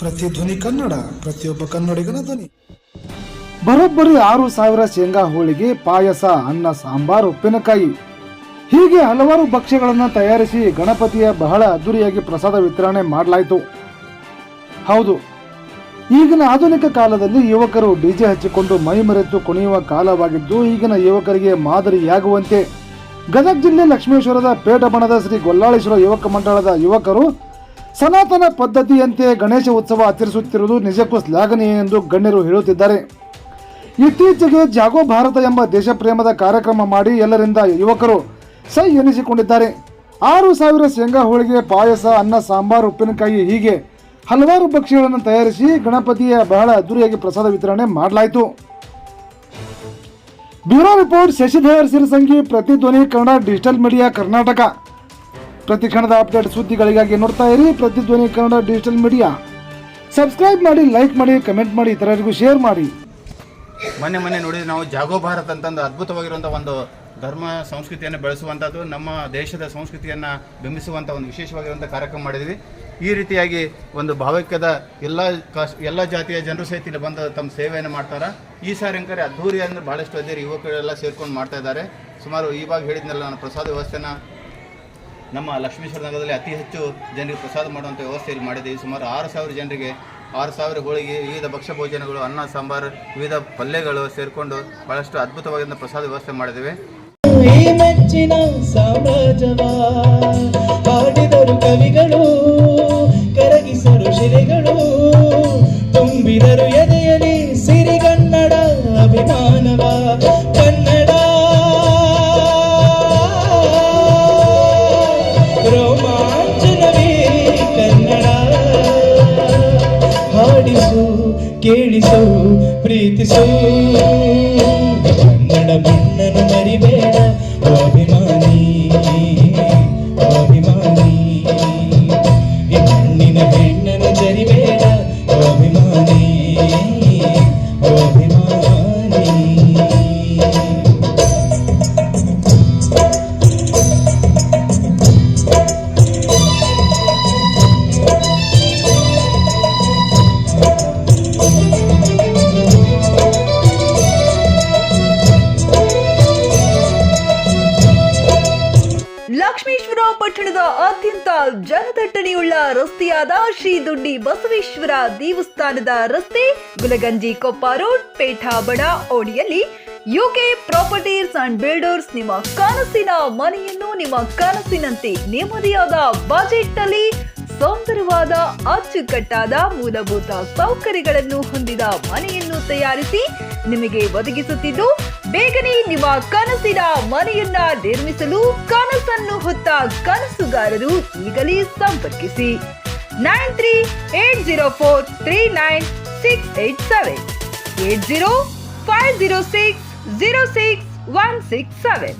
ಪ್ರತಿಧ್ವನಿ ಕನ್ನಡ, ಪ್ರತಿಯೊಬ್ಬ ಕನ್ನಡಿಗನ ಧ್ವನಿ. ಬರೋಬ್ಬರಿ ಆರು ಸಾವಿರ ಶೇಂಗಾ ಹೋಳಿಗೆ, ಪಾಯಸ, ಅನ್ನ, ಸಾಂಬಾರ್, ಉಪ್ಪಿನಕಾಯಿ. ಹೀಗೆ ಹಲವಾರು ಭಕ್ಷ್ಯಗಳನ್ನು ತಯಾರಿಸಿ ಗಣಪತಿಯ ಬಹಳ ಅದ್ದೂರಿಯಾಗಿ ಪ್ರಸಾದ ವಿತರಣೆ ಮಾಡಲಾಯಿತು. ಹೌದು, ಈಗಿನ ಆಧುನಿಕ ಕಾಲದಲ್ಲಿ ಯುವಕರು ಡಿಜೆ ಹಚ್ಚಿಕೊಂಡು ಮೈ ಮರೆತು ಕುಣಿಯುವ ಕಾಲವಾಗಿದ್ದು, ಈಗಿನ ಯುವಕರಿಗೆ ಮಾದರಿಯಾಗುವಂತೆ. ಗದಗ ಜಿಲ್ಲೆ ಲಕ್ಷ್ಮೇಶ್ವರದ ಪೇಟಬಣದ ಶ್ರೀ ಗೊಲ್ಲಾಳೇಶ್ವರ ಯುವಕ ಮಂಡಳದ ಯುವಕರು ಸನಾತನ ಪದ್ಧತಿಯಂತೆ ಗಣೇಶ ಉತ್ಸವ ಆಚರಿಸುತ್ತಿರುವುದು ನಿಜಕ್ಕೂ ಶ್ಲಾಘನೀಯ ಎಂದು ಗಣ್ಯರು ಹೇಳುತ್ತಿದ್ದಾರೆ. ಇತ್ತೀಚೆಗೆ ಜಾಗೋ ಭಾರತ ಎಂಬ ದೇಶಪ್ರೇಮದ ಕಾರ್ಯಕ್ರಮ ಮಾಡಿ ಎಲ್ಲರಿಂದ ಯುವಕರು ಸೈ ಎನಿಸಿಕೊಂಡಿದ್ದಾರೆ. ಆರು ಸಾವಿರ ಶೇಂಗಾ ಹೋಳಿಗೆ, ಪಾಯಸ, ಅನ್ನ, ಸಾಂಬಾರ್, ಉಪ್ಪಿನಕಾಯಿ ಹೀಗೆ ಹಲವಾರು ಭಕ್ಷ್ಯಗಳನ್ನು ತಯಾರಿಸಿ ಗಣಪತಿಯ ಬಹಳ ಅದ್ದೂರಿಯಾಗಿ ಪ್ರಸಾದ ವಿತರಣೆ ಮಾಡಲಾಯಿತು. Bureau report Shashidhar Sirasangi Prathidhwani Kannada, digital media, Karnataka. ಪ್ರತಿ ಕ್ಷಣದ ಅಪ್ಡೇಟ್ ಸುದ್ದಿಗಳಿಗಾಗಿ ನೋಡ್ತಾ ಇರಿ. Prathidhwani Kannada digital media subscribe ಮಾಡಿ ಲೈಕ್ ಮಾಡಿ ಕಮೆಂಟ್ ಮಾಡಿ, ಇತರರಿಗೂ ಶೇರ್ ಮಾಡಿ. ಮೊನ್ನೆ ಮೊನ್ನೆ ನೋಡಿದ್ರೆ ನಾವು ಜಾಗೋ ಭಾರತ್ ಅಂತಂದು ಅದ್ಭುತವಾಗಿರುವಂಥ ಒಂದು ಧರ್ಮ ಸಂಸ್ಕೃತಿಯನ್ನು ಬೆಳೆಸುವಂಥದ್ದು ನಮ್ಮ ದೇಶದ ಸಂಸ್ಕೃತಿಯನ್ನು ಬಿಂಬಿಸುವಂಥ ಒಂದು ವಿಶೇಷವಾಗಿರುವಂಥ ಕಾರ್ಯಕ್ರಮ ಮಾಡಿದ್ವಿ. ಈ ರೀತಿಯಾಗಿ ಒಂದು ಭಾವೈಕ್ಯದ ಎಲ್ಲ ಕಾಸ್, ಎಲ್ಲ ಜಾತಿಯ ಜನರು ಸಹಿತ ಇಲ್ಲಿ ಬಂದು ತಮ್ಮ ಸೇವೆಯನ್ನು ಮಾಡ್ತಾರೆ. ಈ ಸಾರಿ ಅಂಕರೆ ಅಂದರೆ ಭಾಳಷ್ಟು ಅದೇ ಯುವಕರೆಲ್ಲ ಸೇರ್ಕೊಂಡು ಮಾಡ್ತಾ ಇದ್ದಾರೆ. ಸುಮಾರು ಇವಾಗ ಹೇಳಿದ್ನಲ್ಲ ನಾನು ಪ್ರಸಾದ ವ್ಯವಸ್ಥೆನ. ನಮ್ಮ ಲಕ್ಷ್ಮೇಶ್ವರ ನಗರದಲ್ಲಿ ಅತಿ ಹೆಚ್ಚು ಜನರಿಗೆ ಪ್ರಸಾದ ಮಾಡುವಂಥ ವ್ಯವಸ್ಥೆ ಇಲ್ಲಿ ಮಾಡಿದ್ದೀವಿ ಸುಮಾರು ಆರು ಸಾವಿರ ಜನರಿಗೆ, ಆರು ಸಾವಿರ ಹೋಳಿಗೆ, ವಿವಿಧ ಭಕ್ಷ್ಯ ಭೋಜನಗಳು, ಅನ್ನ, ಸಾಂಬಾರು, ವಿವಿಧ ಪಲ್ಯಗಳು ಸೇರಿಕೊಂಡು ಬಹಳಷ್ಟು ಅದ್ಭುತವಾಗಿದ್ದ ಪ್ರಸಾದ ವ್ಯವಸ್ಥೆ ಮಾಡಿದ್ದೇವೆ ಮೆಚ್ಚಿನ ಕವಿಗಳು, ಕರಗಿಸರು ಶಿಲೆಗಳು, ತುಂಬಿದರು ಕೇಳಿಸು ಪ್ರೀತಿಸೋ. ಕನ್ನಡ ಪಟ್ಟಣದ ಅತ್ಯಂತ ಜನದಟ್ಟಣೆಯುಳ್ಳ ರಸ್ತೆಯಾದ ಶ್ರೀ ದುಡ್ಡಿ ಬಸವೇಶ್ವರ ದೇವಸ್ಥಾನದ ರಸ್ತೆ ಗುಲಗಂಜಿ ಕೊಪ್ಪ ರೋಡ್ ಪೇಠಾಬಡ ಓಡಿಯಲ್ಲಿ ಯುಕೆ ಪ್ರಾಪರ್ಟೀಸ್ ಅಂಡ್ ಬಿಲ್ಡರ್ಸ್ ನಿಮ್ಮ ಕನಸಿನ ಮನೆಯನ್ನು ನಿಮ್ಮ ಕನಸಿನಂತೆ ನೆಮ್ಮದಿಯಾದ ಬಜೆಟ್ನಲ್ಲಿ ಸುಂದರವಾದ ಅಚ್ಚುಕಟ್ಟಾದ ಮೂಲಭೂತ ಸೌಕರ್ಯಗಳನ್ನು ಹೊಂದಿದ ಮನೆಯನ್ನು ತಯಾರಿಸಿ ನಿಮಗೆ ಒದಗಿಸುತ್ತಿದ್ದು ಬೇಗನೆ ನಿಮ್ಮ ಕನಸಿನ ಮನೆಯನ್ನ ನಿರ್ಮಿಸಲು ಕನಸನ್ನು ಹೊತ್ತ ಕನಸುಗಾರರು ಈಗಲೇ ಸಂಪರ್ಕಿಸಿ. Nine three eight zero four three nine six eight seven. Eight zero five zero six zero six one six seven.